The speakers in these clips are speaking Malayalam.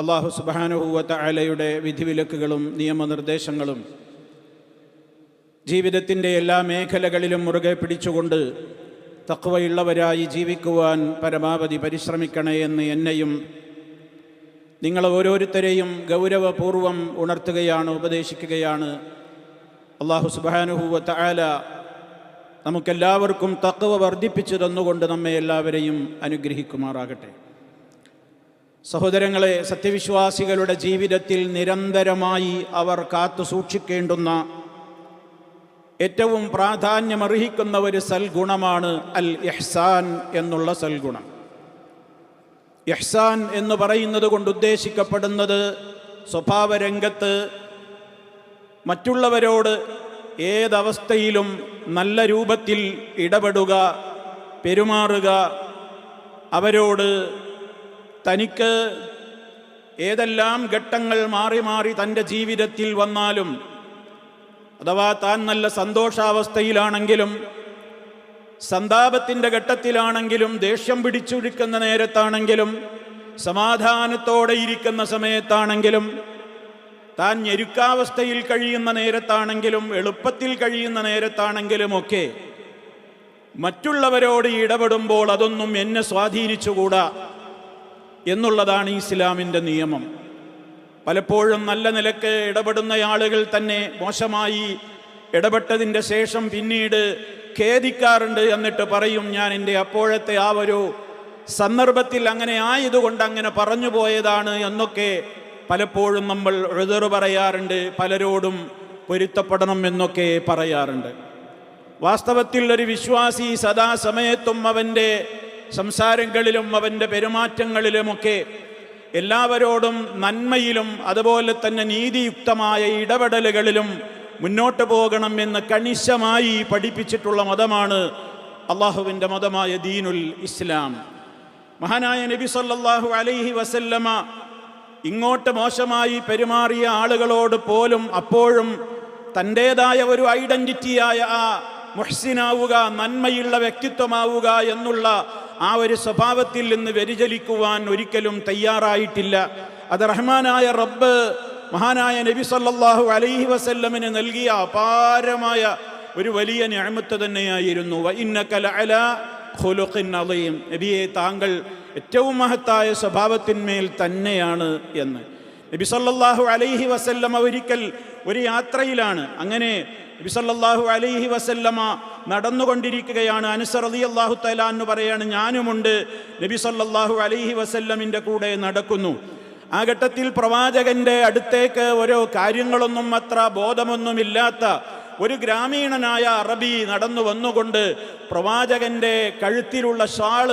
അള്ളാഹു സുബാനുഹൂവത്ത അലയുടെ വിധിവിലക്കുകളും നിയമനിർദ്ദേശങ്ങളും ജീവിതത്തിന്റെ എല്ലാ മേഖലകളിലും മുറുകെ പിടിച്ചുകൊണ്ട് തക്വയുള്ളവരായി ജീവിക്കുവാൻ പരമാവധി പരിശ്രമിക്കണേ എന്ന് എന്നെയും നിങ്ങൾ ഓരോരുത്തരെയും ഗൗരവപൂർവം ഉണർത്തുകയാണ് ഉപദേശിക്കുകയാണ്. അള്ളാഹു സുബാനുഹൂവത്ത ആല നമുക്കെല്ലാവർക്കും തക്കവ വർദ്ധിപ്പിച്ചു തന്നുകൊണ്ട് നമ്മെ എല്ലാവരെയും അനുഗ്രഹിക്കുമാറാകട്ടെ. സഹോദരങ്ങളെ സത്യവിശ്വാസികളുടെ ജീവിതത്തിൽ നിരന്തരമായി അവർ കാത്തു സൂക്ഷിക്കേണ്ടുന്ന ഏറ്റവും പ്രാധാന്യമർഹിക്കുന്ന ഒരു സൽഗുണമാണ് അൽ ഇഹ്സാൻ എന്നുള്ള സൽഗുണം. ഇഹ്സാൻ എന്ന് പറയുന്നത് കൊണ്ട് ഉദ്ദേശിക്കപ്പെടുന്നത് സ്വഭാവരംഗത്ത് മറ്റുള്ളവരോട് ഏതവസ്ഥയിലും നല്ല രൂപത്തിൽ ഇടപെടുക പെരുമാറുക അവരോട് തനിക്ക് ഏതെല്ലാം ഘട്ടങ്ങൾ മാറി മാറി തന്റെ ജീവിതത്തിൽ വന്നാലും അഥവാ താൻ നല്ല സന്തോഷാവസ്ഥയിലാണെങ്കിലും സന്താപത്തിന്റെ ഘട്ടത്തിലാണെങ്കിലും ദേഷ്യം പിടിച്ചൊഴുക്കുന്ന നേരത്താണെങ്കിലും സമാധാനത്തോടെ ഇരിക്കുന്ന സമയത്താണെങ്കിലും താൻ ഞെരുക്കാവസ്ഥയിൽ കഴിയുന്ന നേരത്താണെങ്കിലും എളുപ്പത്തിൽ കഴിയുന്ന നേരത്താണെങ്കിലും ഒക്കെ മറ്റുള്ളവരോട് ഇടപെടുമ്പോൾ അതൊന്നും എന്നെ സ്വാധീനിച്ചുകൂടാ. എന്നുള്ളതാണ് ഇസ്ലാമിന്റെ നിയമം. പലപ്പോഴും നല്ല നിലയ്ക്ക് ഇടപെടുന്ന ആളുകൾ തന്നെ മോശമായി ഇടപെട്ടതിന്റെ ശേഷം പിന്നീട് ഖേദിക്കാറുണ്ട് എന്നിട്ട് പറയും ഞാൻ എന്റെ അപ്പോഴത്തെ ആ ഒരു സന്ദർഭത്തിൽ അങ്ങനെ ആയതുകൊണ്ട് അങ്ങനെ പറഞ്ഞു പോയതാണ് എന്നൊക്കെ പലപ്പോഴും നമ്മൾ എഴുതറ് പറയാറുണ്ട് പലരോടും പൊരുത്തപ്പെടണം എന്നൊക്കെ പറയാറുണ്ട്. വാസ്തവത്തിൽ ഒരു വിശ്വാസി സദാസമയത്തും അവന്റെ സംസാരങ്ങളിലും അവന്റെ പെരുമാറ്റങ്ങളിലുമൊക്കെ എല്ലാവരോടും നന്മയിലും അതുപോലെ തന്നെ നീതിയുക്തമായ ഇടപെടലുകളിലും മുന്നോട്ട് പോകണം എന്ന് കണിശമായി പഠിപ്പിച്ചിട്ടുള്ള മതമാണ് അള്ളാഹുവിന്റെ മതമായ ദീനുൽ ഇസ്ലാം. മഹാനായ നബി സല്ലാഹു അലൈഹി വസല്ലമ ഇങ്ങോട്ട് മോശമായി പെരുമാറിയ ആളുകളോട് പോലും അപ്പോഴും തന്റേതായ ഒരു ഐഡന്റിറ്റിയായ ആ മുഹ്സിനാവുക നന്മയുള്ള വ്യക്തിത്വമാവുക എന്നുള്ള ആ ഒരു സ്വഭാവത്തിൽ നിന്ന് വ്യതിചലിക്കുവാൻ ഒരിക്കലും തയ്യാറായിട്ടില്ല. അത് റഹ്മാനായ റബ്ബ് മഹാനായ നബി സല്ലാഹു അലൈഹി വസല്ലമിന് നൽകിയ അപാരമായ ഒരു വലിയ ഞാമത്ത് തന്നെയായിരുന്നു. നബിയെ താങ്കൾ ഏറ്റവും മഹത്തായ സ്വഭാവത്തിന്മേൽ തന്നെയാണ് എന്ന്. നബി സല്ലാഹു അലൈഹി വസല്ലമ ഒരിക്കൽ ഒരു യാത്രയിലാണ്. അങ്ങനെ നബി സല്ലല്ലാഹു അലൈഹി വസല്ലമ നടന്നുകൊണ്ടിരിക്കുകയാണ്. അനുസർ അലി അള്ളാഹു തലാ എന്ന് പറയാണ് ഞാനുമുണ്ട്. നബി സല്ലല്ലാഹു അലൈഹി വസല്ലമിന്റെ കൂടെ നടക്കുന്നു. ആ ഘട്ടത്തിൽ പ്രവാചകന്റെ അടുത്തേക്ക് ഓരോ കാര്യങ്ങളൊന്നും അത്ര ബോധമൊന്നുമില്ലാത്ത ഒരു ഗ്രാമീണനായ അറബി നടന്നു വന്നുകൊണ്ട് പ്രവാചകന്റെ കഴുത്തിലുള്ള ഷാൾ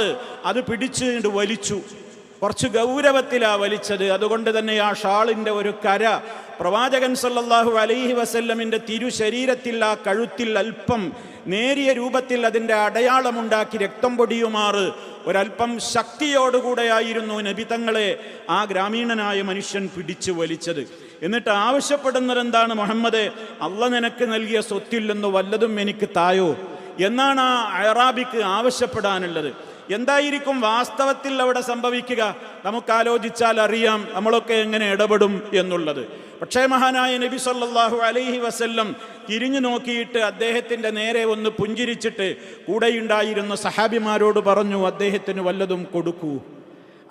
അത് പിടിച്ചു വലിച്ചു. കുറച്ച് ഗൗരവത്തിലാ വലിച്ചത്. അതുകൊണ്ട് തന്നെ ആ ഷാളിന്റെ ഒരു കര പ്രവാചകൻ സല്ലാഹു അലൈഹി വസല്ലമിന്റെ തിരുശരീരത്തിൽ ആ കഴുത്തിൽ അല്പം നേരിയ രൂപത്തിൽ അതിന്റെ അടയാളമുണ്ടാക്കി രക്തം പൊടിയുമാറ് ഒരല്പം ശക്തിയോടുകൂടെയായിരുന്നു നബിതങ്ങളെ ആ ഗ്രാമീണനായ മനുഷ്യൻ പിടിച്ചു വലിച്ചത്. എന്നിട്ട് ആവശ്യപ്പെടുന്നത് എന്താണ്? മുഹമ്മദ് അല്ല നിനക്ക് നൽകിയ സ്വത്തില്ലെന്ന് വല്ലതും എനിക്ക് തായോ? എന്നാണ് ആ അറാബിക്ക് ആവശ്യപ്പെടാനുള്ളത്. എന്തായിരിക്കും വാസ്തവത്തിൽ അവിടെ സംഭവിക്കുക? നമുക്ക് ആലോചിച്ചാൽ അറിയാം നമ്മളൊക്കെ എങ്ങനെ ഇടപെടും എന്നുള്ളത്. പക്ഷേ മഹാനായ നബി സല്ലാഹു അലൈഹി വസല്ലം തിരിഞ്ഞു നോക്കിയിട്ട് അദ്ദേഹത്തിന്റെ നേരെ ഒന്ന് പുഞ്ചിരിച്ചിട്ട് കൂടെയുണ്ടായിരുന്ന സഹാബിമാരോട് പറഞ്ഞു അദ്ദേഹത്തിന് വല്ലതും കൊടുക്കൂ.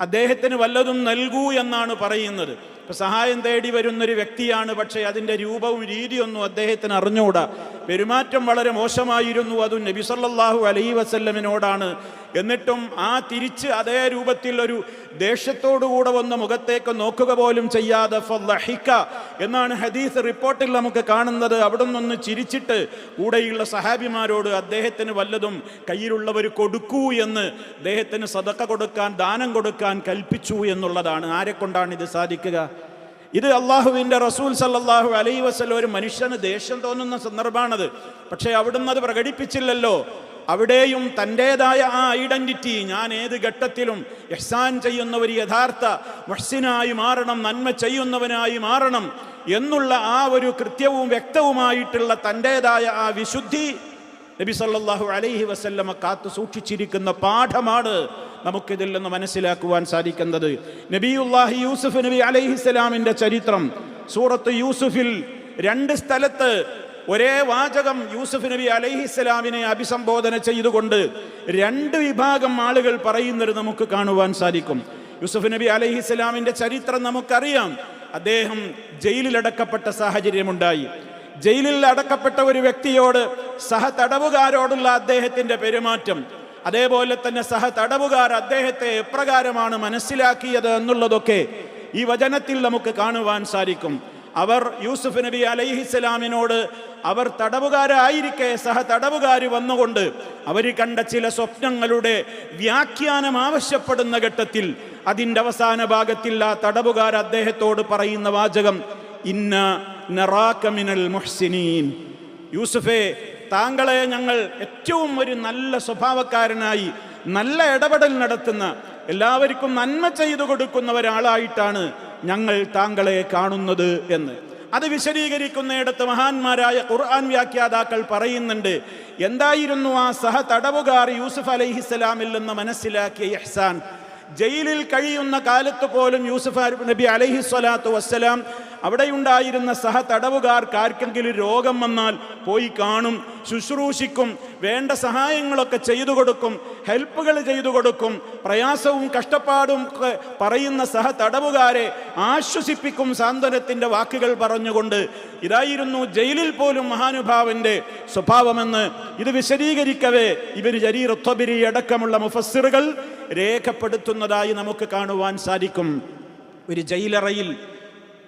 അദ്ദേഹത്തിന് വല്ലതും നൽകൂ എന്നാണ് പറയുന്നത്. ഇപ്പൊ സഹായം തേടി വരുന്നൊരു വ്യക്തിയാണ് പക്ഷേ അതിന്റെ രൂപവും രീതിയൊന്നും അദ്ദേഹത്തിന് അറിഞ്ഞുകൂടാ. പെരുമാറ്റം വളരെ മോശമായിരുന്നു അതും നബി സല്ലല്ലാഹു അലൈഹി വസല്ലമിനോടാണ്. എന്നിട്ടും ആ തിരിച്ച് അതേ രൂപത്തിൽ ഒരു ദേഷ്യത്തോടുകൂടെ വന്ന മുഖത്തേക്ക് നോക്കുക പോലും ചെയ്യാതെ ഫല്ലഹിക്ക എന്നാണ് ഹദീസ് റിപ്പോർട്ടിൽ നമുക്ക് കാണുന്നത്. അവിടെ നിന്നൊന്ന് ചിരിച്ചിട്ട് കൂടെയുള്ള സഹാബിമാരോട് അദ്ദേഹത്തിന് വല്ലതും കയ്യിലുള്ളവർ കൊടുക്കൂ എന്ന് അദ്ദേഹത്തിന് സതക്ക കൊടുക്കാൻ ദാനം കൊടുക്കാൻ കൽപ്പിച്ചു എന്നുള്ളതാണ്. ആരെ കൊണ്ടാണ് ഇത് സാധിക്കുക? ഇത് അള്ളാഹുവിന്റെ റസൂൽ സല്ലാഹു അലൈഹി വസല്ലം ഒരു മനുഷ്യന് ദേഷ്യം തോന്നുന്ന സന്ദർഭമാണത്. പക്ഷേ അവിടുന്ന് അത് പ്രകടിപ്പിച്ചില്ലല്ലോ. അവിടെയും തന്റേതായ ആ ഐഡന്റിറ്റി ഞാൻ ഏത് ഘട്ടത്തിലും എഹ്സാൻ ചെയ്യുന്ന ഒരു യഥാർത്ഥ മഹ്സിനായി മാറണം നന്മ ചെയ്യുന്നവനായി മാറണം എന്നുള്ള ആ ഒരു കൃത്യവും വ്യക്തവുമായിട്ടുള്ള തന്റേതായ ആ വിശുദ്ധി നബി സല്ലാഹു അലൈഹി വസല്ലമ കാത്തു സൂക്ഷിച്ചിരിക്കുന്ന പാഠമാണ് നമുക്കിതിൽ നിന്ന് മനസ്സിലാക്കുവാൻ സാധിക്കുന്നത് നബിയുല്ലാഹി യൂസുഫ് നബി അലൈഹിസ്സലാമിന്റെ ചരിത്രം സൂറത്ത് യൂസുഫിൽ രണ്ട് സ്ഥലത്ത് ഒരേ വാചകം യൂസുഫ് നബി അലൈഹിസ്സലാമിനെ അഭിസംബോധന ചെയ്തുകൊണ്ട് രണ്ട് വിഭാഗം ആളുകൾ പറയുന്നത് നമുക്ക് കാണുവാൻ സാധിക്കും. യൂസുഫ് നബി അലൈഹിസ്സലാമിന്റെ ചരിത്രം നമുക്കറിയാം. അദ്ദേഹം ജയിലിലടക്കപ്പെട്ട സാഹചര്യമുണ്ടായി. ജയിലിൽ അടക്കപ്പെട്ട ഒരു വ്യക്തിയോട് സഹ തടവുകാരോടുള്ള അദ്ദേഹത്തിന്റെ പെരുമാറ്റം. അതേപോലെ തന്നെ സഹ തടവുകാർ അദ്ദേഹത്തെ എപ്രകാരമാണ് മനസ്സിലാക്കിയത് എന്നുള്ളതൊക്കെ ഈ വചനത്തിൽ നമുക്ക് കാണുവാൻ സാധിക്കും. അവർ യൂസുഫ് നബി അലൈഹിസ്സലാമിനോട് അവർ തടവുകാരായിരിക്കെ സഹ തടവുകാർ വന്നുകൊണ്ട് അവർ കണ്ട ചില സ്വപ്നങ്ങളുടെ വ്യാഖ്യാനം ആവശ്യപ്പെടുന്ന ഘട്ടത്തിൽ അതിന്റെ അവസാന ഭാഗത്തിൽ ആ തടവുകാർ അദ്ദേഹത്തോട് പറയുന്ന വാചകം ഇന്ന നറാക മിനൽ മുഹ്സിനീൻ. യൂസുഫേ താങ്കളെ ഞങ്ങൾ ഏറ്റവും ഒരു നല്ല സ്വഭാവക്കാരനായി നല്ല ഇടപെടൽ നടത്തുന്ന എല്ലാവർക്കും നന്മ ചെയ്തു കൊടുക്കുന്ന ഒരാളായിട്ടാണ് ഞങ്ങൾ താങ്കളെ കാണുന്നത് എന്ന്. അത് വിശദീകരിക്കുന്നിടത്ത് മഹാന്മാരായ ഖുർആൻ വ്യാഖ്യാതാക്കൾ പറയുന്നുണ്ട് എന്തായിരുന്നു ആ സഹ തടവുകാർ യൂസുഫ് അലൈഹിസ്സലാമിൽ നിന്ന് മനസ്സിലാക്കിയ ഇഹ്സാൻ? ജയിലിൽ കഴിയുന്ന കാലത്ത് പോലും യൂസുഫ് നബി അലൈഹി സ്വലാത്തു വസ്സലാം അവിടെയുണ്ടായിരുന്ന സഹ തടവുകാർക്ക് ആർക്കെങ്കിലും രോഗം വന്നാൽ പോയി കാണും ശുശ്രൂഷിക്കും വേണ്ട സഹായങ്ങളൊക്കെ ചെയ്തു കൊടുക്കും ഹെൽപ്പുകൾ ചെയ്തു കൊടുക്കും പ്രയാസവും കഷ്ടപ്പാടും പറയുന്ന സഹ തടവുകാരെ ആശ്വസിപ്പിക്കും സാന്ത്വനത്തിന്റെ വാക്കുകൾ പറഞ്ഞുകൊണ്ട് ഇതായിരുന്നു ജയിലിൽ പോലും മഹാനുഭാവന്റെ സ്വഭാവമെന്ന് ഇത് വിശദീകരിക്കവേ ഇവർ ജരീർ ഒത്തബിരി അടക്കമുള്ള മുഫസ്സിറുകൾ രേഖപ്പെടുത്തുന്നതായി നമുക്ക് കാണുവാൻ സാധിക്കും. ഒരു ജയിലറയിൽ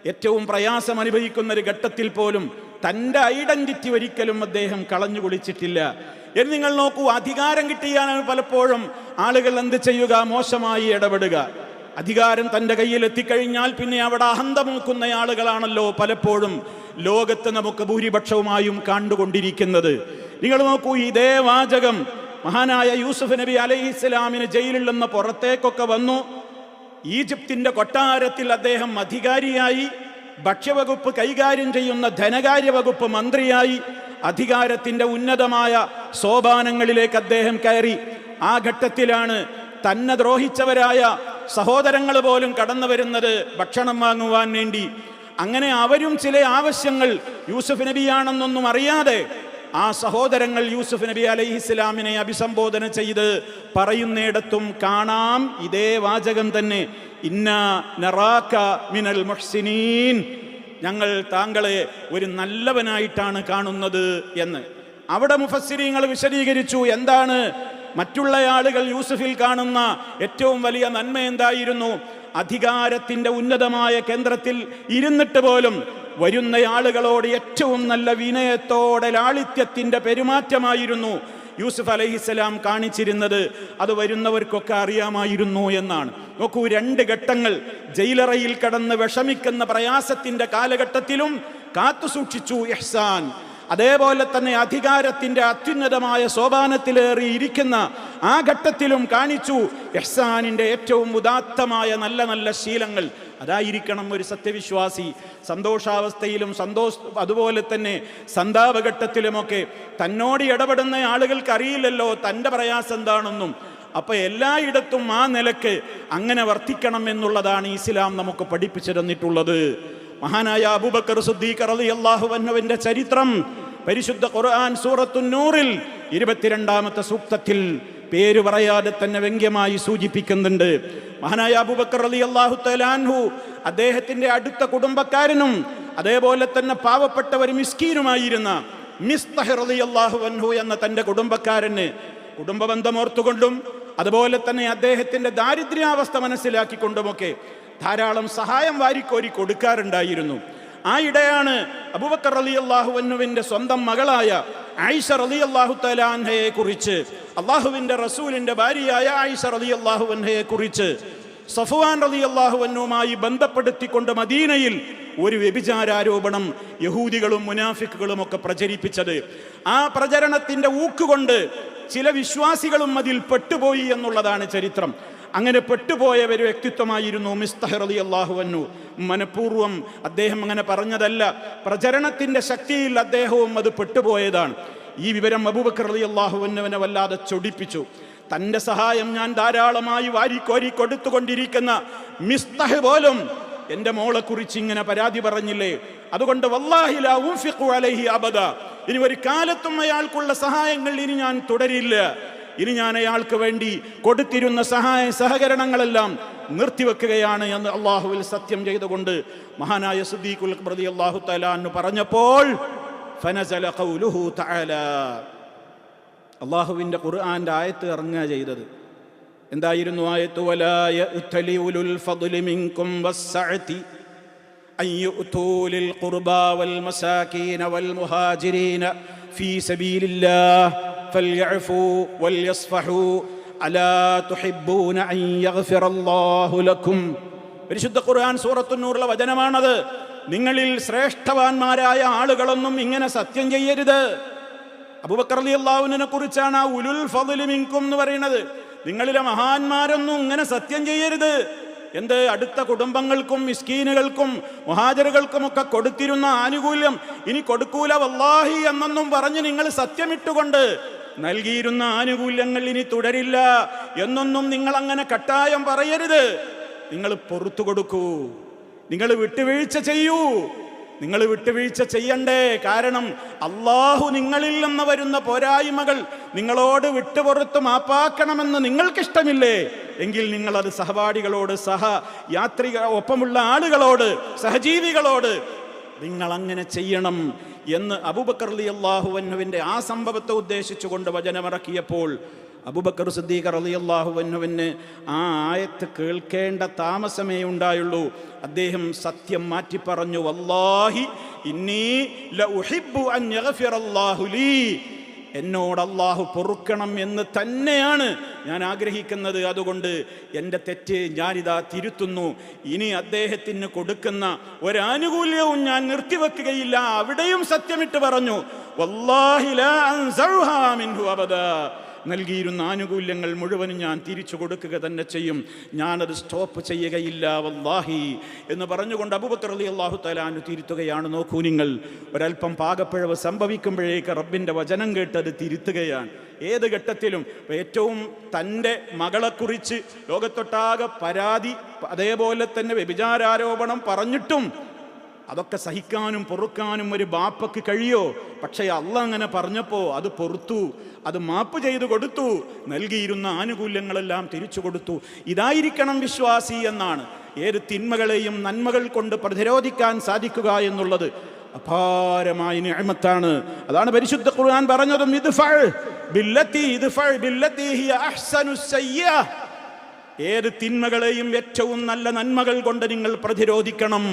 ഏറ്റവും പ്രയാസം അനുഭവിക്കുന്ന ഒരു ഘട്ടത്തിൽ പോലും തന്റെ ഐഡന്റിറ്റി ഒരിക്കലും അദ്ദേഹം കളഞ്ഞു കുളിച്ചിട്ടില്ല. എന്ന് നിങ്ങൾ നോക്കൂ അധികാരം കിട്ടിയാണ് പലപ്പോഴും ആളുകൾ എന്ത് ചെയ്യുക? മോശമായി ഇടപെടുക. അധികാരം തന്റെ കയ്യിൽ എത്തിക്കഴിഞ്ഞാൽ പിന്നെ അവിടെ അഹന്ത മൂക്കുന്ന ആളുകളാണല്ലോ പലപ്പോഴും ലോകത്ത് നമുക്ക് ഭൂരിപക്ഷവുമായും കണ്ടുകൊണ്ടിരിക്കുന്നത്. നിങ്ങൾ നോക്കൂ ഇതേ വാചകം മഹാനായ യൂസുഫ് നബി അലൈഹി ഇസ്ലാമിന് ജയിലിൽ നിന്ന് പുറത്തേക്കൊക്കെ വന്നു. ഈജിപ്തിന്റെ കൊട്ടാരത്തിൽ അദ്ദേഹം അധികാരിയായി ഭക്ഷ്യവകുപ്പ് കൈകാര്യം ചെയ്യുന്ന ധനകാര്യ വകുപ്പ് മന്ത്രിയായി അധികാരത്തിന്റെ ഉന്നതമായ സോപാനങ്ങളിലേക്ക് അദ്ദേഹം കയറി. ആ ഘട്ടത്തിലാണ് തന്നെ ദ്രോഹിച്ചവരായ സഹോദരങ്ങൾ പോലും കടന്നു വരുന്നത് ഭക്ഷണം വാങ്ങുവാൻ വേണ്ടി. അങ്ങനെ അവരും ചില ആവശ്യങ്ങൾ യൂസുഫ് നബിയാണെന്നൊന്നും അറിയാതെ ആ സഹോദരങ്ങൾ യൂസുഫ് നബി അലൈഹി ഇസ്ലാമിനെ അഭിസംബോധന ചെയ്ത് പറയുന്നിടത്തും കാണാം ഇതേ വാചകം തന്നെ. ഇന്ന നറാക മിനൽ മുഹ്സിനീൻ. ഞങ്ങൾ താങ്കളെ ഒരു നല്ലവനായിട്ടാണ് കാണുന്നത് എന്ന്. അവിടെ മുഫസ്സിരിങ്ങൾ വിശദീകരിച്ചു എന്താണ്? മറ്റുള്ള ആളുകൾ യൂസുഫിൽ കാണുന്ന ഏറ്റവും വലിയ നന്മ എന്തായിരുന്നു? അധികാരത്തിന്റെ ഉന്നതമായ കേന്ദ്രത്തിൽ ഇരുന്നിട്ട് പോലും വരുന്ന ആളുകളോട് ഏറ്റവും നല്ല വിനയത്തോടെ ലാളിത്യത്തിന്റെ പെരുമാറ്റമായിരുന്നു യൂസുഫ് അലഹിസ്സലാം കാണിച്ചിരുന്നത്. അത് വരുന്നവർക്കൊക്കെ അറിയാമായിരുന്നു എന്നാണ്. നോക്കൂ രണ്ട് ഘട്ടങ്ങൾ. ജയിലറയിൽ കടന്ന് വിഷമിക്കുന്ന പ്രയാസത്തിന്റെ കാലഘട്ടത്തിലും കാത്തു സൂക്ഷിച്ചു ഇഹ്സാൻ അതേപോലെ തന്നെ അധികാരത്തിന്റെ അത്യുന്നതമായ സോപാനത്തിലേറി ഇരിക്കുന്ന ആ ഘട്ടത്തിലും കാണിച്ചു ഇഹ്സാനിന്റെ ഏറ്റവും ഉദാത്തമായ നല്ല നല്ല ശീലങ്ങൾ. അതായിരിക്കണം ഒരു സത്യവിശ്വാസി. സന്തോഷാവസ്ഥയിലും സന്തോഷ അതുപോലെ തന്നെ സന്താപഘട്ടത്തിലുമൊക്കെ തന്നോട് ഇടപെടുന്ന ആളുകൾക്ക് അറിയില്ലല്ലോ തന്റെ പ്രയാസം എന്താണെന്നും. അപ്പൊ എല്ലായിടത്തും ആ നിലയ്ക്ക് അങ്ങനെ വർത്തിക്കണം എന്നുള്ളതാണ് ഇസ്ലാം നമുക്ക് പഠിപ്പിച്ചു തന്നിട്ടുള്ളത്. മഹാനായ അബൂബക്കർ സുദ്ദീഖ് അള്ളാഹു അൻഹുവിന്റെ ചരിത്രം പരിശുദ്ധ ഖുർആൻ സൂറത്തുന്നൂറിൽ ഇരുപത്തിരണ്ടാമത്തെ സൂക്തത്തിൽ പേര് പറയാതെ തന്നെ വ്യംഗ്യമായി സൂചിപ്പിക്കുന്നുണ്ട്. മഹാനായ അബുബക്കർ അലി അള്ളാഹു തലാൻഹു അദ്ദേഹത്തിന്റെ അടുത്ത കുടുംബക്കാരനും അതേപോലെ തന്നെ പാവപ്പെട്ട ഒരു മിസ്കീനുമായിരുന്ന അലി അള്ളാഹു അൻഹു എന്ന തന്റെ കുടുംബക്കാരന് കുടുംബബന്ധമോർത്തുകൊണ്ടും അതുപോലെ തന്നെ അദ്ദേഹത്തിന്റെ ദാരിദ്ര്യാവസ്ഥ മനസ്സിലാക്കിക്കൊണ്ടുമൊക്കെ ധാരാളം സഹായം വാരിക്കോരി കൊടുക്കാറുണ്ടായിരുന്നു. ആ ഇടയാണ് അബുബക്കർ അലി അള്ളാഹുവിന്റെ സ്വന്തം മകളായ ആയിഷ റലി അള്ളാഹു തലാൻഹയെ കുറിച്ച് അള്ളാഹുവിന്റെ റസൂലിന്റെ ഭാര്യയായ ആയിഷ റലി അള്ളാഹുവൻഹയെ കുറിച്ച് സഫുവാൻ റലി അള്ളാഹുവന്നുമായി ബന്ധപ്പെടുത്തിക്കൊണ്ട് മദീനയിൽ ഒരു വ്യഭിചാരാരോപണം യഹൂദികളും മുനാഫിക്കുകളും ഒക്കെ പ്രചരിപ്പിച്ചത്. ആ പ്രചരണത്തിന്റെ ഊക്കുകൊണ്ട് ചില വിശ്വാസികളും അതിൽ പെട്ടുപോയി എന്നുള്ളതാണ് ചരിത്രം. അങ്ങനെ പെട്ടുപോയ ഒരു വ്യക്തിത്വമായിരുന്നു മിസ്തഹർ അലി അള്ളാഹുവന്നു മനഃപൂർവം അദ്ദേഹം അങ്ങനെ പറഞ്ഞതല്ല. പ്രചരണത്തിന്റെ ശക്തിയിൽ അദ്ദേഹവും അത് പെട്ടുപോയതാണ്. ഈ വിവരം അബൂബക്കർ അലി അള്ളാഹുവന്നുവിനെ വല്ലാതെ ചൊടിപ്പിച്ചു. തന്റെ സഹായം ഞാൻ ധാരാളമായി വാരിക്കോരി കൊടുത്തുകൊണ്ടിരിക്കുന്ന മിസ്തഹ് പോലും എന്റെ മോളെക്കുറിച്ച് ഇങ്ങനെ പരാതി പറഞ്ഞില്ലേ? അതുകൊണ്ട് വല്ലാഹില അലൈഹി അബദ. ഇനി ഒരു കാലത്തും അയാൾക്കുള്ള സഹായങ്ങൾ ഇനി ഞാൻ തുടരില്ല. ഇനി ഞാൻ അയാൾക്ക് വേണ്ടി കൊടുത്തിരുന്ന സഹായ സഹകരണങ്ങളെല്ലാം നിർത്തിവെക്കുകയാണ് എന്ന് അള്ളാഹുവിൽ സത്യം ചെയ്തുകൊണ്ട് മഹാനായ സുദ്ദീഖുൽ പ്രതി അള്ളാഹു തലാന്ന് പറഞ്ഞപ്പോൾ അള്ളാഹുവിന്റെ ഖുർആാന്റെ ആയത്ത് ഇറങ്ങുക ചെയ്തത്. എന്തായിരുന്നു ആയത്ത്? വലായ ഉത്തലിഉലുൽ ഫദ്ലി മിങ്കും വസ്സഅതി അയ്യുതൂ ലിൽ ഖുർബ വൽ മസാകീന വൽ മുഹാജിരീന ഫീ സബീലില്ലാഹ് فليعفوا وليصفحوا ألا تحبون أن يغفر الله لكم? പരിശുദ്ധ ഖുർആൻ സൂറത്തുന്നൂറിലെ വചനമാണത്. നിങ്ങളിൽ ശ്രേഷ്ഠവാന്മാരായ ആളുകളൊന്നും ഇങ്ങനെ സത്യം ചെയ്യരുത്. അബുബക്കർ അലി അള്ളാഹുവിനെ കുറിച്ചാണ് ആ ഉലുൽ ഫതുലിമിങ്കും എന്ന് പറയുന്നത്. നിങ്ങളിലെ മഹാന്മാരൊന്നും ഇങ്ങനെ സത്യം ചെയ്യരുത്. എന്ത്? അടുത്ത കുടുംബങ്ങൾക്കും മിസ്കീനുകൾക്കും മുഹാജറുകൾക്കുമൊക്കെ കൊടുത്തിരുന്ന ആനുകൂല്യം ഇനി കൊടുക്കൂല വല്ലാഹി എന്നൊന്നും പറഞ്ഞ് നിങ്ങൾ സത്യമിട്ടുകൊണ്ട് നൽകിയിരുന്ന ആനുകൂല്യങ്ങൾ ഇനി തുടരില്ല എന്നൊന്നും നിങ്ങൾ അങ്ങനെ കട്ടായം പറയരുത്. നിങ്ങൾ പുറത്തു കൊടുക്കൂ. നിങ്ങൾ വിട്ടുവീഴ്ച ചെയ്യൂ. നിങ്ങൾ വിട്ടുവീഴ്ച ചെയ്യണ്ടേ. കാരണം അള്ളാഹു നിങ്ങളിൽ നിന്ന് വരുന്ന പോരായ്മകൾ നിങ്ങളോട് വിട്ടുപുറത്ത് മാപ്പാക്കണമെന്ന് നിങ്ങൾക്കിഷ്ടമില്ലേ? എങ്കിൽ നിങ്ങൾ അത് സഹപാഠികളോട് സഹ യാത്രിക ഒപ്പമുള്ള ആളുകളോട് സഹജീവികളോട് നിങ്ങൾ അങ്ങനെ ചെയ്യണം. എന്ന് അബൂബക്കർ അലി അള്ളാഹുവന്നുവിന്റെ ആ സംഭവത്തെ ഉദ്ദേശിച്ചുകൊണ്ട് വചനമിറക്കിയപ്പോൾ അബുബക്കർ സിദ്ദീഖ് റളിയല്ലാഹു അൻഹുവിന് ആ ആയത്ത് കേൾക്കേണ്ട താമസമേ ഉണ്ടായുള്ളൂ. അദ്ദേഹം സത്യം മാറ്റി പറഞ്ഞു വല്ലാഹി ഇന്നീ എന്നോട് അള്ളാഹു പൊറുക്കണം എന്ന് തന്നെയാണ് ഞാൻ ആഗ്രഹിക്കുന്നത്. അതുകൊണ്ട് എന്റെ തെറ്റ് ഞാനിതാ തിരുത്തുന്നു. ഇനി അദ്ദേഹത്തിന് കൊടുക്കുന്ന ഒരാനുകൂല്യവും ഞാൻ നിർത്തിവെക്കുകയില്ല. അവിടെയും സത്യമിട്ട് പറഞ്ഞു. വല്ലാഹി ലാ അൻസറുഹാ മിൻഹു അബദാ. നൽകിയിരുന്ന ആനുകൂല്യങ്ങൾ മുഴുവനും ഞാൻ തിരിച്ചു കൊടുക്കുക തന്നെ ചെയ്യും. ഞാനത് സ്റ്റോപ്പ് ചെയ്യുകയില്ല വല്ലാഹി. എന്ന് പറഞ്ഞുകൊണ്ട് അബുബക്കർ അലി അള്ളാഹു തലാനു തിരുത്തുകയാണ്. നോക്കൂ നിങ്ങൾ ഒരല്പം പാകപ്പിഴവ് സംഭവിക്കുമ്പോഴേക്ക് റബ്ബിന്റെ വചനം കേട്ട് അത് തിരുത്തുകയാണ്. ഏത് ഘട്ടത്തിലും ഏറ്റവും തന്റെ മകളെക്കുറിച്ച് ലോകത്തൊട്ടാകെ പരാതി അതേപോലെ തന്നെ വ്യഭിചാരാരോപണം പറഞ്ഞിട്ടും അതൊക്കെ സഹിക്കാനും പൊറുക്കാനും ഒരു ബാപ്പക്ക് കഴിയോ? പക്ഷേ അല്ല അങ്ങനെ പറഞ്ഞപ്പോൾ അത് പൊറുത്തു അത് മാപ്പ് ചെയ്തു കൊടുത്തു നൽകിയിരുന്ന ആനുകൂല്യങ്ങളെല്ലാം തിരിച്ചു കൊടുത്തു. ഇതായിരിക്കണം വിശ്വാസി എന്നാണ് ഏത് തിന്മകളെയും നന്മകൾ കൊണ്ട് പ്രതിരോധിക്കാൻ സാധിക്കുക എന്നുള്ളത് അപാരമായ നിയമത്താണ്. അതാണ് പരിശുദ്ധ ഖുർആൻ പറഞ്ഞതും ഇത് ഫൾ ബില്ലത്തി ഇത് ഫൾ ബില്ലത്തി ഹിയ അഹ്സനു സയ്യ. ഏത് തിന്മകളെയും ഏറ്റവും നല്ല നന്മകൾ കൊണ്ട് നിങ്ങൾ പ്രതിരോധിക്കണം.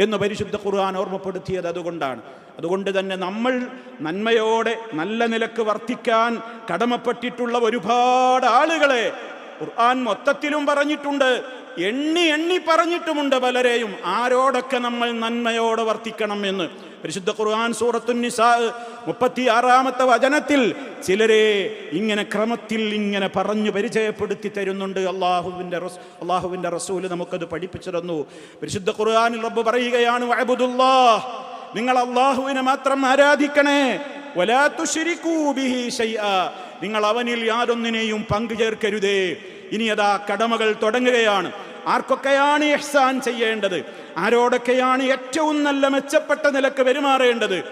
എന്ന് പരിശുദ്ധ ഖുർആൻ ഓർമ്മപ്പെടുത്തിയത് അതുകൊണ്ടാണ്. അതുകൊണ്ട് തന്നെ നമ്മൾ നന്മയോടെ നല്ല നിലയ്ക്ക് വർത്തിക്കാൻ കടമപ്പെട്ടിട്ടുള്ള ഒരുപാട് ആളുകളെ ഖുർആൻ മൊത്തത്തിലും പറഞ്ഞിട്ടുണ്ട്. എണ്ണി എണ്ണി പറഞ്ഞിട്ടുമുണ്ട് പലരെയും ആരോടൊക്കെ നമ്മൾ നന്മയോടെ വർത്തിക്കണം എന്ന്. പരിശുദ്ധ ഖുർആൻ സൂറത്തു നിസാ മുപ്പത്തി ആറാമത്തെ വചനത്തിൽ ചിലരെ ഇങ്ങനെ ക്രമത്തിൽ ഇങ്ങനെ പറഞ്ഞു പരിചയപ്പെടുത്തി തരുന്നുണ്ട്. അള്ളാഹുവിന്റെ റസ് അള്ളാഹുവിന്റെ റസൂൽ നമുക്കത് പഠിപ്പിച്ചു തന്നു. പരിശുദ്ധ ഖുർആാനിൽ റബ്ബ് പറയുകയാണ് വഅബുദുല്ലാഹ് നിങ്ങൾ അള്ളാഹുവിനെ മാത്രം ആരാധിക്കണേ. നിങ്ങൾ അവനിൽ യാതൊന്നിനെയും പങ്കുചേർക്കരുതേ. ഇനി അതാ കടമകൾ തുടങ്ങുകയാണ്. ആർക്കൊക്കെയാണ് ഇഹ്സാൻ ചെയ്യേണ്ടത്? ആരോടൊക്കെയാണ് ഏറ്റവും നല്ല മെച്ചപ്പെട്ട നിലയ്ക്ക് പെരുമാറേണ്ടത്?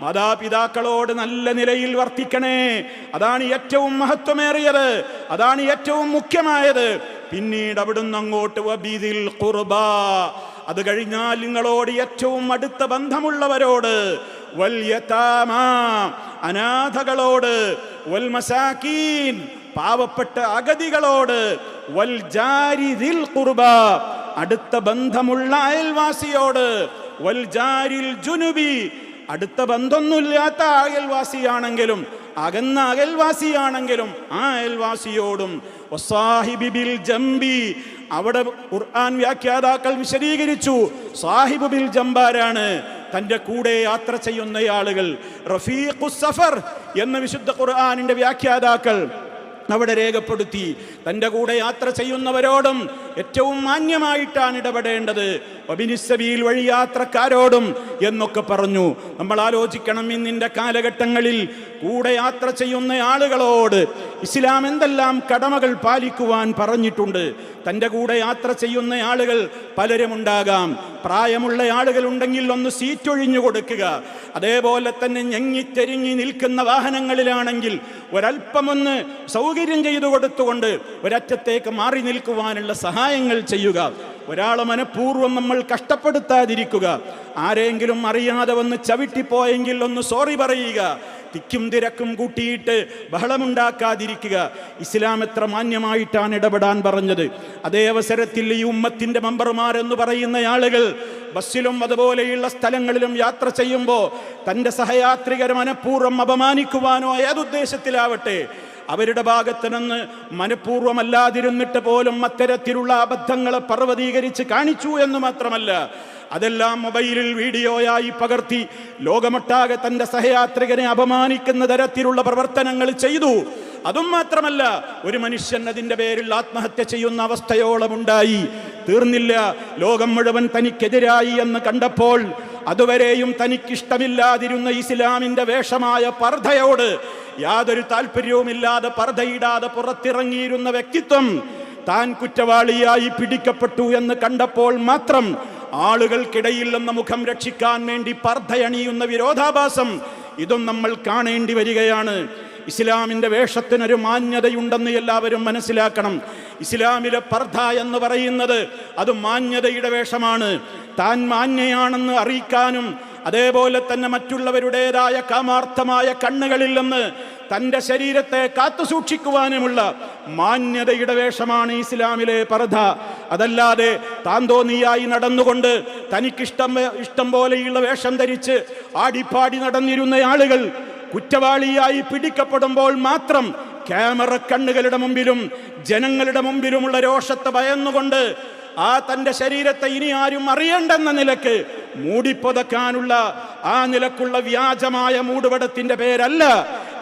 മാതാപിതാക്കളോട് നല്ല നിലയിൽ വർത്തിക്കണേ. അതാണ് ഏറ്റവും മഹത്വമേറിയത്. അതാണ് ഏറ്റവും മുഖ്യമായത്. പിന്നീട് അവിടുന്ന് അങ്ങോട്ട് വബീദിൽ ഖുർബാ. അത് കഴിഞ്ഞാൽ നിങ്ങളോട് ഏറ്റവും അടുത്ത ബന്ധമുള്ളവരോട് വൽ യതാമാ അനാഥകളോട് വൽ പാവപ്പെട്ട അഗതികളോട് ഖുർബ അടുത്ത ബന്ധമുള്ള അയൽവാസിയോട് ജുനുബി അടുത്ത ബന്ധമൊന്നുമില്ലാത്ത അയൽവാസിയാണെങ്കിലും അകന്ന അയൽവാസിയാണെങ്കിലും ആ അയൽവാസിയോടും ജംബി അവിടെ ഖുർആൻ വ്യാഖ്യാതാക്കൾ വിശദീകരിച്ചു സാഹിബ് ബിൽ ജംബാരാണ് തന്റെ കൂടെ യാത്ര ചെയ്യുന്ന ആളുകൾ റഫീഖു സഫർ എന്ന വിശുദ്ധ ഖുർആാനിന്റെ വ്യാഖ്യാതാക്കൾ അവിടെ രേഖപ്പെടുത്തി. തന്റെ കൂടെ യാത്ര ചെയ്യുന്നവരോടും ഏറ്റവും മാന്യമായിട്ടാണ് ഇടപെടേണ്ടത്. ഒബിനിസബിയിൽ വഴി യാത്രക്കാരോടും എന്നൊക്കെ പറഞ്ഞു. നമ്മൾ ആലോചിക്കണം ഇന്നിന്റെ കാലഘട്ടങ്ങളിൽ കൂടെ യാത്ര ചെയ്യുന്ന ആളുകളോട് ഇസ്ലാം എന്തെല്ലാം കടമകൾ പാലിക്കുവാൻ പറഞ്ഞിട്ടുണ്ട്? തന്റെ കൂടെ യാത്ര ചെയ്യുന്ന ആളുകൾ പലരുമുണ്ടാകാം. പ്രായമുള്ള ആളുകൾ ഉണ്ടെങ്കിൽ ഒന്ന് സീറ്റൊഴിഞ്ഞു കൊടുക്കുക. അതേപോലെ തന്നെ ഞെങ്ങിത്തെരിഞ്ഞി നിൽക്കുന്ന വാഹനങ്ങളിലാണെങ്കിൽ ഒരല്പമൊന്ന് സൗകര്യം ചെയ്തു കൊടുത്തുകൊണ്ട് ഒരറ്റത്തേക്ക് മാറി നിൽക്കുവാനുള്ള സഹായങ്ങൾ ചെയ്യുക. ഒരാളെ മനഃപൂർവം നമ്മൾ കഷ്ടപ്പെടുത്താതിരിക്കുക. ആരെങ്കിലും അറിയാതെ വന്ന് ചവിട്ടിപ്പോയെങ്കിൽ ഒന്ന് സോറി പറയുക. തിക്കും തിരക്കും കൂട്ടിയിട്ട് ബഹളമുണ്ടാക്കാതിരിക്കുക. ഇസ്ലാം എത്ര മാന്യമായിട്ടാണ് ഇടപെടാൻ പറഞ്ഞത്. അതേ അവസരത്തിൽ ഈ ഉമ്മത്തിന്റെ മെമ്പർമാരെന്ന് പറയുന്ന ആളുകൾ ബസ്സിലും അതുപോലെയുള്ള സ്ഥലങ്ങളിലും യാത്ര ചെയ്യുമ്പോൾ തന്റെ സഹയാത്രികർ മനഃപൂർവം അപമാനിക്കുവാനോ ഏതുദ്ദേശത്തിലാവട്ടെ അവരുടെ ഭാഗത്ത് നിന്ന് മനഃപൂർവമല്ലാതിരുന്നിട്ട് പോലും അത്തരത്തിലുള്ള അബദ്ധങ്ങളെ പർവതീകരിച്ച് കാണിച്ചു എന്ന് മാത്രമല്ല അതെല്ലാം മൊബൈലിൽ വീഡിയോയായി പകർത്തി ലോകമൊട്ടാകെ തന്റെ സഹയാത്രികനെ അപമാനിക്കുന്ന തരത്തിലുള്ള പ്രവർത്തനങ്ങൾ ചെയ്തു. അതും മാത്രമല്ല ഒരു മനുഷ്യൻ അതിന്റെ പേരിൽ ആത്മഹത്യ ചെയ്യുന്ന അവസ്ഥയോളം ഉണ്ടായി. തീർന്നില്ല ലോകം മുഴുവൻ തനിക്കെതിരായി എന്ന് കണ്ടപ്പോൾ അതുവരെയും തനിക്കിഷ്ടമില്ലാതിരുന്ന ഇസ്ലാമിന്റെ വേഷമായ പർദ്ധയോട് യാതൊരു താല്പര്യവുമില്ലാതെ പർദ്ധയിടാതെ പുറത്തിറങ്ങിയിരുന്ന വ്യക്തിത്വം താൻ കുറ്റവാളിയായി പിടിക്കപ്പെട്ടു എന്ന് കണ്ടപ്പോൾ മാത്രം ആളുകൾക്കിടയിൽ നിന്ന് മുഖം രക്ഷിക്കാൻ വേണ്ടി പർദ്ധയണിയുന്ന വിരോധാഭാസം ഇതും നമ്മൾ കാണേണ്ടി വരികയാണ്. ഇസ്ലാമിന്റെ വേഷത്തിനൊരു മാന്യതയുണ്ടെന്ന് എല്ലാവരും മനസ്സിലാക്കണം. ഇസ്ലാമിലെ പർദ്ധ എന്ന് പറയുന്നത് അത് മാന്യതയുടെ വേഷമാണ്. താൻ മാന്യയാണെന്ന് അറിയിക്കാനും അതേപോലെ തന്നെ മറ്റുള്ളവരുടേതായ കാമാർത്ഥമായ കണ്ണുകളിൽ നിന്ന് തന്റെ ശരീരത്തെ കാത്തു സൂക്ഷിക്കുവാനുമുള്ള മാന്യതയുടെ വേഷമാണ് ഇസ്ലാമിലെ പർദ്ധ അതല്ലാതെ താൻ തോന്നിയായി നടന്നുകൊണ്ട് തനിക്കിഷ്ടം ഇഷ്ടം പോലെയുള്ള വേഷം ധരിച്ച് ആടിപ്പാടി നടന്നിരുന്ന ആളുകൾ കുറ്റവാളിയായി പിടിക്കപ്പെടുമ്പോൾ മാത്രം ക്യാമറ കണ്ണുകളുടെ മുമ്പിലും ജനങ്ങളുടെ മുമ്പിലുമുള്ള രോഷത്തെ ഭയന്നുകൊണ്ട് ആ തന്റെ ശരീരത്തെ ഇനി ആരും അറിയണ്ടെന്ന നിലയ്ക്ക് മൂടിപ്പൊതക്കാനുള്ള ആ നിലക്കുള്ള വ്യാജമായ മൂടുപടത്തിന്റെ പേരല്ല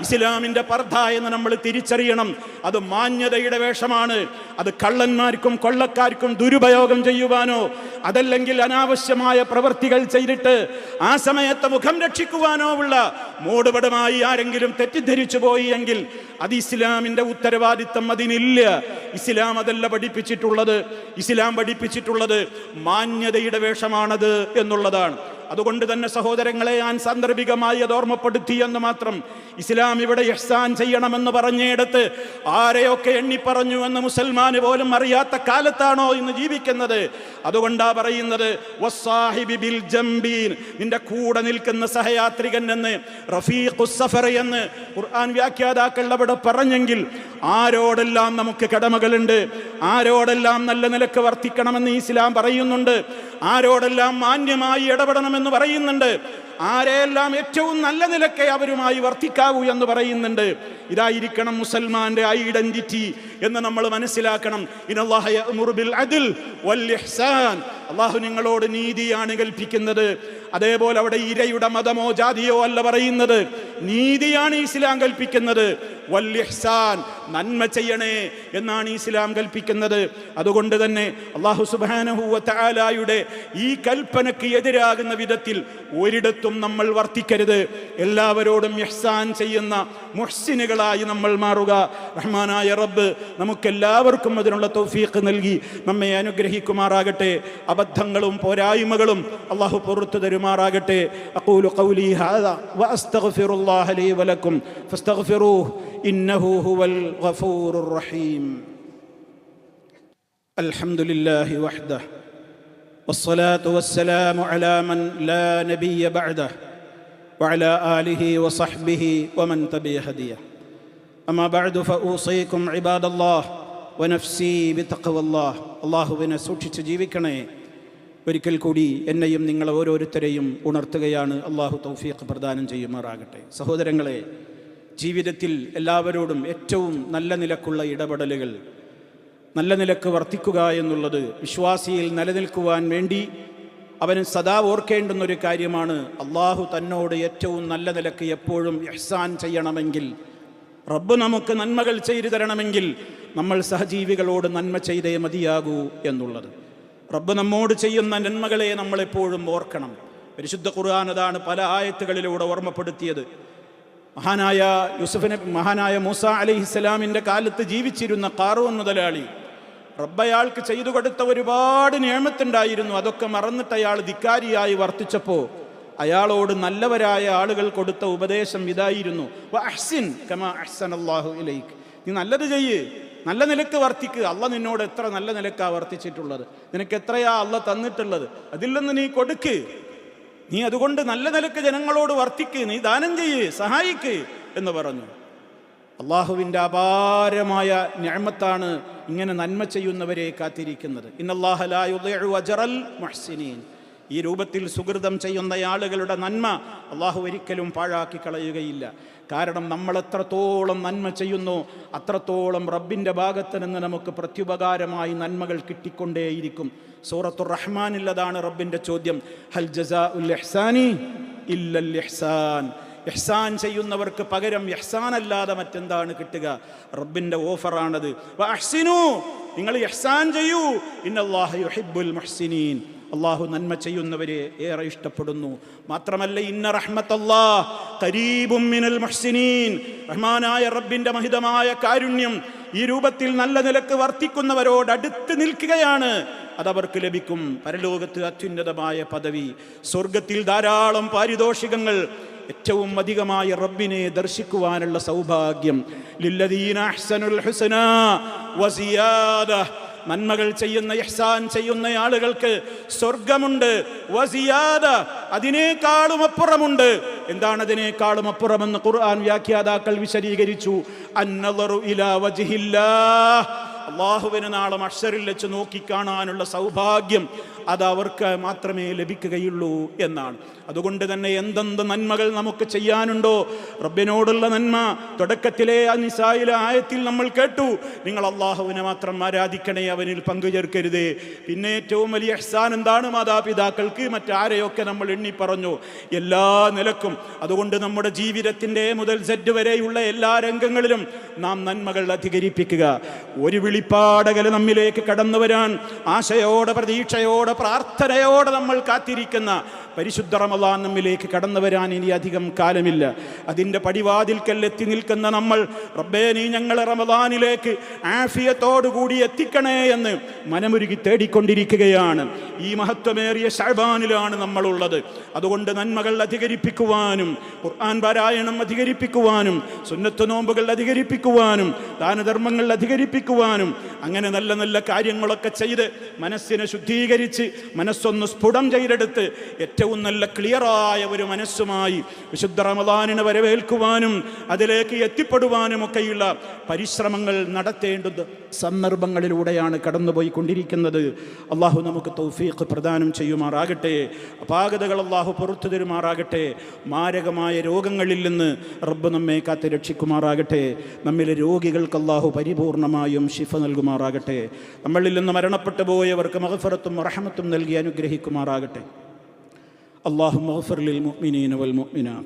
ഇസ്ലാമിന്റെ പർദ്ധ എന്ന് നമ്മൾ തിരിച്ചറിയണം. അത് മാന്യതയുടെ വേഷമാണ്. അത് കള്ളന്മാർക്കും കൊള്ളക്കാർക്കും ദുരുപയോഗം ചെയ്യുവാനോ അതല്ലെങ്കിൽ അനാവശ്യമായ പ്രവൃത്തികൾ ചെയ്തിട്ട് ആ സമയത്ത് മുഖം രക്ഷിക്കുവാനോ ഉള്ള മൂടുപടമായി ആരെങ്കിലും തെറ്റിദ്ധരിച്ചു പോയി എങ്കിൽ അത് ഇസ്ലാമിന്റെ ഉത്തരവാദിത്തം അതിനില്ല. ഇസ്ലാം അതല്ല പഠിപ്പിച്ചിട്ടുള്ളത്. ഇസ്ലാം പഠിപ്പിച്ചിട്ടുള്ളത് മാന്യതയുടെ വേഷമാണത് എന്നുള്ളതാണ് അതുകൊണ്ട് തന്നെ സഹോദരങ്ങളെ ഞാൻ സാന്ദർഭികമായി അത് ഓർമ്മപ്പെടുത്തി എന്ന് മാത്രം ഇസ്ലാം ഇവിടെ ഇഹ്സാൻ ചെയ്യണമെന്ന് പറഞ്ഞിടത്ത് ആരെയൊക്കെ എണ്ണി പറഞ്ഞു എന്ന് മുസൽമാന് പോലും അറിയാത്ത കാലത്താണോ ഇന്ന് ജീവിക്കുന്നത്? അതുകൊണ്ടാ പറയുന്നത് ബിൽ ജംബീൻ നിന്റെ കൂടെ നിൽക്കുന്ന സഹയാത്രികൻ എന്ന് റഫീഖുസ് സഫർ എന്ന് ഖുർആൻ വ്യാഖ്യാതാക്കൾ അവിടെ പറഞ്ഞെങ്കിൽ ആരോടെല്ലാം നമുക്ക് കടമകളുണ്ട്? ആരോടെല്ലാം നല്ല നിലയ്ക്ക് വർത്തിക്കണമെന്ന് ഇസ്ലാം പറയുന്നുണ്ട്? ആരോടെല്ലാം മാന്യമായി ഇടപെടണമെന്ന് പറയുന്നുണ്ട്. ആരെയെല്ലാം ഏറ്റവും നല്ല നിലക്കെ അവരുമായി വർത്തിക്കാവൂ എന്ന് പറയുന്നുണ്ട്. ഇതായിരിക്കണം മുസൽമാന്റെ ഐഡന്റിറ്റി എന്ന് നമ്മൾ മനസ്സിലാക്കണം. വൽ ഇഹ്സാൻ. അള്ളാഹു നിങ്ങളോട് നീതിയാണ് കൽപ്പിക്കുന്നത്. അതേപോലെ അവിടെ ഇരയുടെ മതമോ ജാതിയോ അല്ല പറയുന്നത്. നീതിയാണ് ഇസ്ലാം കൽപ്പിക്കുന്നത്. വല്യഹ്സാൻ നന്മ ചെയ്യണേ എന്നാണ് ഇസ്ലാം കൽപ്പിക്കുന്നത്. അതുകൊണ്ട് തന്നെ അള്ളാഹു വ ഈ കൽപ്പനയ്ക്ക് എതിരാകുന്ന വിധത്തിൽ ഒരിടത്തും നമ്മൾ വർത്തിക്കരുത്. എല്ലാവരോടും യഹ്സാൻ ചെയ്യുന്ന മുഹ്സിനുകളായി നമ്മൾ മാറുക. റഹ്മാനായ റബ്ബ് നമുക്കെല്ലാവർക്കും അതിനുള്ള തൗഫീഖ് നൽകി നമ്മെ അനുഗ്രഹിക്കുമാറാകട്ടെ. അബദ്ധങ്ങളും പോരായ്മകളും അള്ളാഹു പുറത്തു തരുമാറാകട്ടെ അഖൂലു ഖൗലി ഹാദാ വഅസ്തഗ്ഫിറുല്ലാഹ ലീ വലക്കും ഫസ്തഗ്ഫിറൂഹ് ഇന്നഹു ഹുവൽ ഗഫൂറുർ റഹീം الحمد لله وحده والصلاة والسلام على من لا نبي بعده وعلى آله وصحبه ومن تبع هديه أما بعد فأوصيكم عباد الله ونفسي بتقوى الله അള്ളാഹുവിനെ സൂക്ഷിച്ച് ജീവിക്കണേ ഒരിക്കൽ കൂടി എന്നെയും നിങ്ങൾ ഓരോരുത്തരെയും ഉണർത്തുകയാണ് അള്ളാഹു തൗഫീഖ് പ്രദാനം ചെയ്യുമാറാകട്ടെ. സഹോദരങ്ങളെ ജീവിതത്തിൽ എല്ലാവരോടും ഏറ്റവും നല്ല നിലക്കുള്ള ഇടപെടലുകൾ നല്ല നിലയ്ക്ക് വർത്തിക്കുക എന്നുള്ളത് വിശ്വാസിയിൽ നിലനിൽക്കുവാൻ വേണ്ടി അവന് സദാ ഓർക്കേണ്ടുന്ന ഒരു കാര്യമാണ്. അള്ളാഹു തന്നോട് ഏറ്റവും നല്ല നിലയ്ക്ക് എപ്പോഴും ഇഹ്സാൻ ചെയ്യണമെങ്കിൽ റബ്ബ് നമുക്ക് നന്മകൾ ചെയ്തു തരണമെങ്കിൽ നമ്മൾ സഹജീവികളോട് നന്മ ചെയ്തേ മതിയാകൂ എന്നുള്ളത്. റബ്ബ് നമ്മോട് ചെയ്യുന്ന നന്മകളെ നമ്മളെപ്പോഴും ഓർക്കണം. പരിശുദ്ധ ഖുർആൻ അതാണ് പല ആയത്തുകളിലൂടെ ഓർമ്മപ്പെടുത്തിയത്. മഹാനായ യൂസുഫിനെ മഹാനായ മൂസ അലിഹിസ്സലാമിന്റെ കാലത്ത് ജീവിച്ചിരുന്ന കാറൂൻ മുതലാളി റബ്ബയാൾക്ക് ചെയ്തു കൊടുത്ത ഒരുപാട് നിയമത്തുണ്ടായിരുന്നു. അതൊക്കെ മറന്നിട്ട് അയാൾ ധിക്കാരിയായി വർത്തിച്ചപ്പോൾ അയാളോട് നല്ലവരായ ആളുകൾ കൊടുത്ത ഉപദേശം ഇതായിരുന്നു. "വ അഹ്സിൻ കമാ നീ നല്ലത് ചെയ്യ്. നല്ല നിലയ്ക്ക് വർത്തിക്കുക അല്ല നിന്നോട് എത്ര നല്ല നിലക്കാണ് വർത്തിച്ചിട്ടുള്ളത്. നിനക്ക് എത്രയാ അല്ല തന്നിട്ടുള്ളത്. അതിൽ നിന്ന് നീ കൊടുക്ക്. നീ അതുകൊണ്ട് നല്ല നിലയ്ക്ക് ജനങ്ങളോട് വർത്തിക്ക്. നീ ദാനം ചെയ്യ് സഹായിക്ക് എന്ന് പറഞ്ഞു. അള്ളാഹുവിന്റെ അപാരമായ ഞാമത്താണ് ഇങ്ങനെ നന്മ ചെയ്യുന്നവരെ കാത്തിരിക്കുന്നത്. ഇന്നല്ലാഹലായുൽ മുഹ്സിനീൻ. ഈ രൂപത്തിൽ സുഹൃതം ചെയ്യുന്ന ആളുകളുടെ നന്മ അള്ളാഹു ഒരിക്കലും പാഴാക്കി കളയുകയില്ല. കാരണം നമ്മൾ എത്രത്തോളം നന്മ ചെയ്യുന്നു അത്രത്തോളം റബ്ബിന്റെ ഭാഗത്ത് നിന്ന് നമുക്ക് പ്രത്യുപകാരമായി നന്മകൾ കിട്ടിക്കൊണ്ടേയിരിക്കും. സൂറത്തുർ റഹ്മാനില്ലതാണ് റബ്ബിന്റെ ചോദ്യം. ഹൽ ജസാ ഉൽ ഇഹ്സാനി ഇല്ലൽ ഇഹ്സാൻ. ഇഹ്സാൻ ചെയ്യുന്നവർക്ക് പകരം എഹ്സാൻ അല്ലാതെ മറ്റെന്താണ് കിട്ടുക? റബ്ബിന്റെ ഓഫറാണത്. അഹ്സിനു നിങ്ങൾ എഹ്സാൻ ചെയ്യൂ. ഇന്നല്ലാഹു യുഹിബ്ബുൽ മുഹ്സിനീൻ. അള്ളാഹു നന്മ ചെയ്യുന്നവരെ ഏറെ ഇഷ്ടപ്പെടുന്നു. മാത്രമല്ല ഇന്ന റഹ്മത്തല്ലാ കരീബും മിനൽ റഹ്മാനായ റബ്ബിന്റെ മഹിതമായ കാരുണ്യം ഈ രൂപത്തിൽ നല്ല നിലയ്ക്ക് വർത്തിക്കുന്നവരോട് അടുത്ത് നിൽക്കുകയാണ്. അതവർക്ക് ലഭിക്കും. പരലോകത്ത് അത്യുന്നതമായ പദവി. സ്വർഗത്തിൽ ധാരാളം പാരിതോഷികങ്ങൾ. ഏറ്റവും അധികമായ റബ്ബിനെ ദർശിക്കുവാനുള്ള സൗഭാഗ്യം. ലില്ലദീന അഹ്സനുൽ ഹുസ്ന വസിയാദ നന്മകൾ ചെയ്യുന്ന ഇഹ്സാൻ ചെയ്യുന്ന ആളുകൾക്ക് സ്വർഗമുണ്ട്. വസിയാദ അതിനേക്കാളും അപ്പുറമുണ്ട്. എന്താണ് അതിനേക്കാളും അപ്പുറമെന്ന് ഖുർആൻ വ്യാഖ്യാതാക്കൾ വിശദീകരിച്ചു. അന്നദറു ഇലാ വജ്ഹില്ലാഹ്. അള്ളാഹുവിന് നാളെ അക്ഷറിൽ വെച്ച് നോക്കിക്കാണാനുള്ള സൗഭാഗ്യം അത് അവർക്ക് മാത്രമേ ലഭിക്കുകയുള്ളൂ എന്നാണ്. അതുകൊണ്ട് തന്നെ എന്തെന്ത് നന്മകൾ നമുക്ക് ചെയ്യാനുണ്ടോ? റബ്ബിനോടുള്ള നന്മ തുടക്കത്തിലെ നിസായിലെ ആയത്തിൽ നമ്മൾ കേട്ടു. നിങ്ങൾ അള്ളാഹുവിനെ മാത്രം ആരാധിക്കണേ അവനിൽ പങ്കുചേർക്കരുതേ. പിന്നെ ഏറ്റവും വലിയ അഹ്സാൻ എന്താണ്? മാതാപിതാക്കൾക്ക് മറ്റാരെയൊക്കെ നമ്മൾ എണ്ണി പറഞ്ഞു. എല്ലാ നിലക്കും. അതുകൊണ്ട് നമ്മുടെ ജീവിതത്തിന്റെ മുതൽ സെറ്റ് വരെയുള്ള എല്ലാ രംഗങ്ങളിലും നാം നന്മകൾ അധികരിപ്പിക്കുക. ഒരു വിളിപ്പാടകൽ നമ്മിലേക്ക് കടന്നു വരാൻ ആശയോടെ പ്രതീക്ഷയോടെ പ്രാർത്ഥനയോടെ നമ്മൾ കാത്തിരിക്കുന്ന പരിശുദ്ധ റമദാൻ നമ്മിലേക്ക് കടന്നു വരാൻ ഇനി അധികം കാലമില്ല. അതിന്റെ പടിവാതിൽക്കൽ എത്തി നിൽക്കുന്ന നമ്മൾ റബ്ബേ നീ ഞങ്ങളെ റമദാനിലേക്ക് ആഫിയത്തോടുകൂടി എത്തിക്കണേ എന്ന് മനമുരുകി തേടിക്കൊണ്ടിരിക്കുകയാണ്. ഈ മഹത്വമേറിയ ഷാബാനിലാണ് നമ്മളുള്ളത്. അതുകൊണ്ട് നന്മകൾ അധികരിപ്പിക്കുവാനും ഖുർആൻ പാരായണം അധികരിപ്പിക്കുവാനും സുന്നത്ത് നോമ്പുകൾ അധികരിപ്പിക്കുവാനും ദാനധർമ്മങ്ങൾ അധികരിപ്പിക്കുവാനും അങ്ങനെ നല്ല നല്ല കാര്യങ്ങളൊക്കെ ചെയ്ത് മനസ്സിനെ ശുദ്ധീകരിച്ച് മനസ്സൊന്ന് സ്ഫുടം ചെയ്തെടുത്ത് ഏറ്റവും നല്ല ക്ലിയറായ ഒരു മനസ്സുമായി വിശുദ്ധ റമദാനിനെ വരവേൽക്കുവാനും അതിലേക്ക് എത്തിപ്പെടുവാനും ഒക്കെയുള്ള പരിശ്രമങ്ങൾ നടത്തേണ്ടുന്ന സന്ദർഭങ്ങളിലൂടെയാണ് കടന്നുപോയി കൊണ്ടിരിക്കുന്നത് അള്ളാഹു നമുക്ക് തൗഫീഖ് പ്രദാനം ചെയ്യുമാറാകട്ടെ. അപാകതകൾ അള്ളാഹു പുറത്തു തരുമാറാകട്ടെ. മാരകമായ രോഗങ്ങളിൽ നിന്ന് റബ്ബ് നമ്മെ കാത്ത് രക്ഷിക്കുമാറാകട്ടെ. നമ്മിലെ രോഗികൾക്ക് അള്ളാഹു പരിപൂർണമായും ശിഫ നൽകുമാറാകട്ടെ. നമ്മളിൽ നിന്ന് മരണപ്പെട്ടു പോയവർക്ക് മഹഫറത്തും റഹമത്തും നൽകി അനുഗ്രഹിക്കുമാറാകട്ടെ. اللهم اغفر للمؤمنين والمؤمنات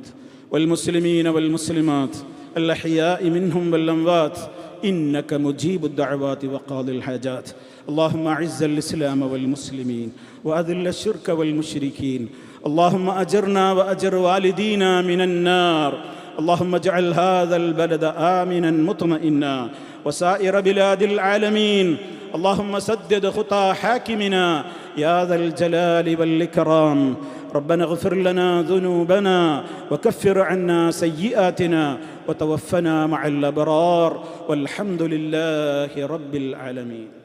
والمسلمين والمسلمات الأحياء منهم والأموات إنك مجيب الدعوات وقاضي الحاجات اللهم أعز الإسلام والمسلمين وأذل الشرك والمشركين اللهم أجرنا وأجر والدينا من النار اللهم اجعل هذا البلد آمنا مطمئنا وسائر بلاد العالمين اللهم سدد خطى حاكمنا يا ذا الجلال والإكرام ربنا اغفر لنا ذنوبنا وكفر عنا سيئاتنا وتوفنا مع الأبرار والحمد لله رب العالمين